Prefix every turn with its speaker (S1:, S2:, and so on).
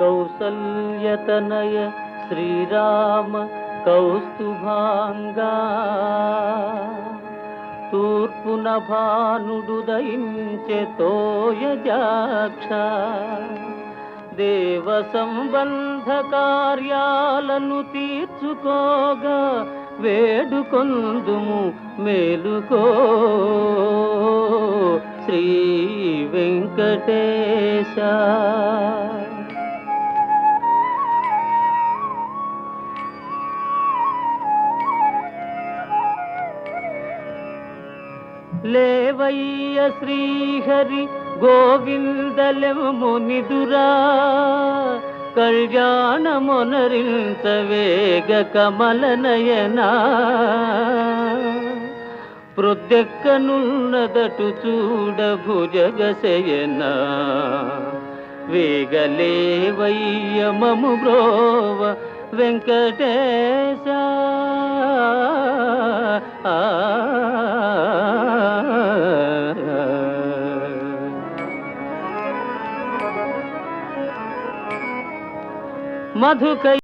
S1: కౌసల్యతనయ శ్రీరామ కౌస్తుభాంగా తూర్పున భానుడు దయించె తోయజాక్ష దేవ సంబంధ కార్యాలను తీర్చుకోగా వేడుకొందుము మేలుకో శ్రీ వెంకటేశ లేవయ్య శ్రీహరి గోవిందలెమునిదురా కళ్యాణమునరింత వేగ కమలనయనా. ప్రొద్దెక్కనున్నదటు చూడ భుజగశయనా వేగలేవయ్య మము బ్రోవ వెంకటేశ. मधु कई